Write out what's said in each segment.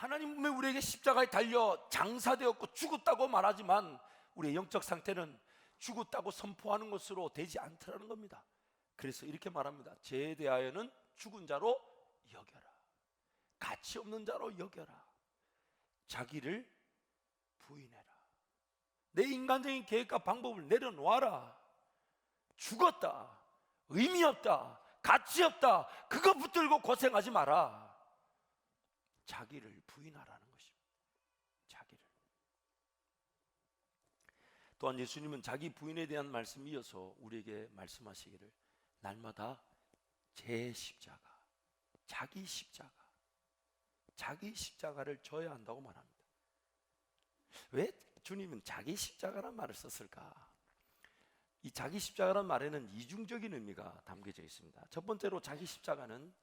하나님은 우리에게 십자가에 달려 장사되었고 죽었다고 말하지만 우리의 영적 상태는 죽었다고 선포하는 것으로 되지 않더라는 겁니다. 그래서 이렇게 말합니다. 죄에 대하여는 죽은 자로 여겨라. 가치 없는 자로 여겨라. 자기를 부인해라. 내 인간적인 계획과 방법을 내려놓아라. 죽었다. 의미 없다. 가치 없다. 그거 붙들고 고생하지 마라. 자기를 부인하라는 것입니다. 자기를. 또한 예수님은 자기 부인에 대한 말씀이 이어서 우리에게 말씀하시기를 날마다 제 십자가, 자기 십자가, 자기 십자가를 져야 한다고 말합니다. 왜 주님은 자기 십자가란 말을 썼을까? 이 자기 십자가란 말에는 이중적인 의미가 담겨져 있습니다. 첫 번째로 자기 십자가는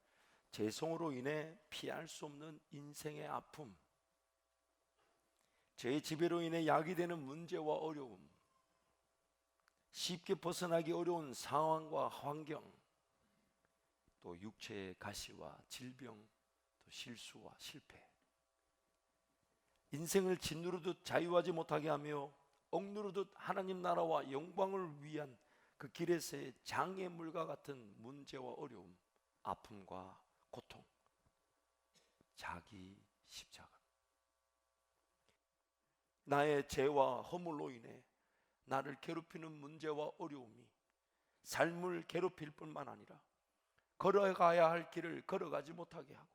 죄성으로 인해 피할 수 없는 인생의 아픔, 죄의 지배로 인해 야기되는 문제와 어려움, 쉽게 벗어나기 어려운 상황과 환경, 또 육체의 가시와 질병, 또 실수와 실패, 인생을 짓누르듯 자유하지 못하게 하며 억누르듯 하나님 나라와 영광을 위한 그 길에서의 장애물과 같은 문제와 어려움, 아픔과 고통, 자기 십자가. 나의 죄와 허물로 인해 나를 괴롭히는 문제와 어려움이 삶을 괴롭힐 뿐만 아니라 걸어가야 할 길을 걸어가지 못하게 하고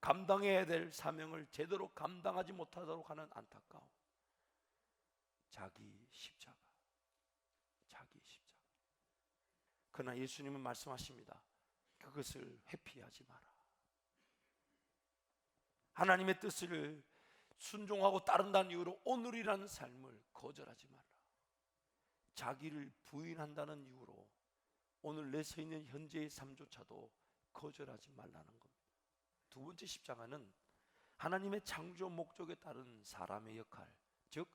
감당해야 될 사명을 제대로 감당하지 못하도록 하는 안타까움. 자기 십자가. 자기 십자가. 그러나 예수님은 말씀하십니다. 그것을 회피하지 마라. 하나님의 뜻을 순종하고 따른다는 이유로 오늘이라는 삶을 거절하지 말라. 자기를 부인한다는 이유로 오늘 내 서 있는 현재의 삶조차도 거절하지 말라는 겁니다. 두 번째 십자가는 하나님의 창조 목적에 따른 사람의 역할, 즉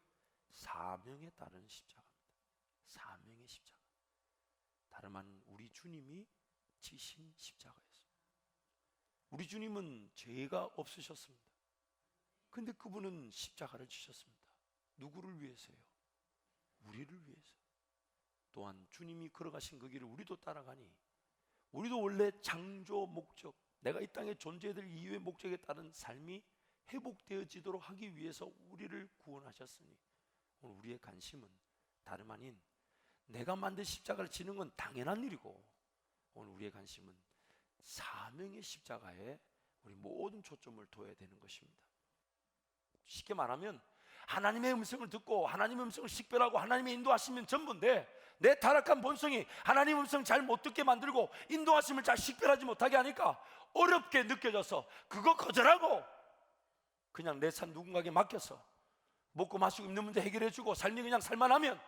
사명에 따른 십자가입니다. 사명의 십자가. 다름 아닌 우리 주님이 지신 십자가였습니다. 우리 주님은 죄가 없으셨습니다. 근데 그분은 십자가를 지셨습니다. 누구를 위해서요? 우리를 위해서. 또한 주님이 걸어가신 그 길을 우리도 따라가니 우리도 원래 창조 목적, 내가 이 땅에 존재해야 될 이유의 목적에 따른 삶이 회복되어지도록 하기 위해서 우리를 구원하셨으니 오늘 우리의 관심은 다름 아닌 내가 만든 십자가를 지는 건 당연한 일이고 오늘 우리의 관심은 사명의 십자가에 우리 모든 초점을 둬야 되는 것입니다. 쉽게 말하면 하나님의 음성을 듣고 하나님의 음성을 식별하고 하나님의 인도하시면 전부인데 내 타락한 본성이 하나님 음성 잘 못 듣게 만들고 인도하심을 잘 식별하지 못하게 하니까 어렵게 느껴져서 그거 거절하고 그냥 내 삶 누군가에게 맡겨서 먹고 마시고 입는 문제 해결해 주고 삶이 그냥 살만하면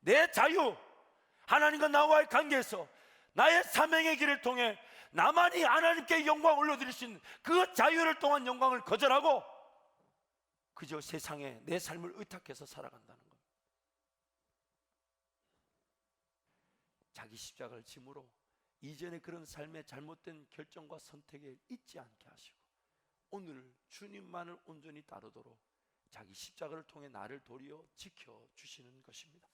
내 자유 하나님과 나와의 관계에서 나의 사명의 길을 통해 나만이 하나님께 영광 올려드릴 수 있는 그 자유를 통한 영광을 거절하고 그저 세상에 내 삶을 의탁해서 살아간다는 겁니다. 자기 십자가를 짐으로 이전에 그런 삶의 잘못된 결정과 선택에 잊지 않게 하시고 오늘 주님만을 온전히 따르도록 자기 십자가를 통해 나를 도리어 지켜 주시는 것입니다.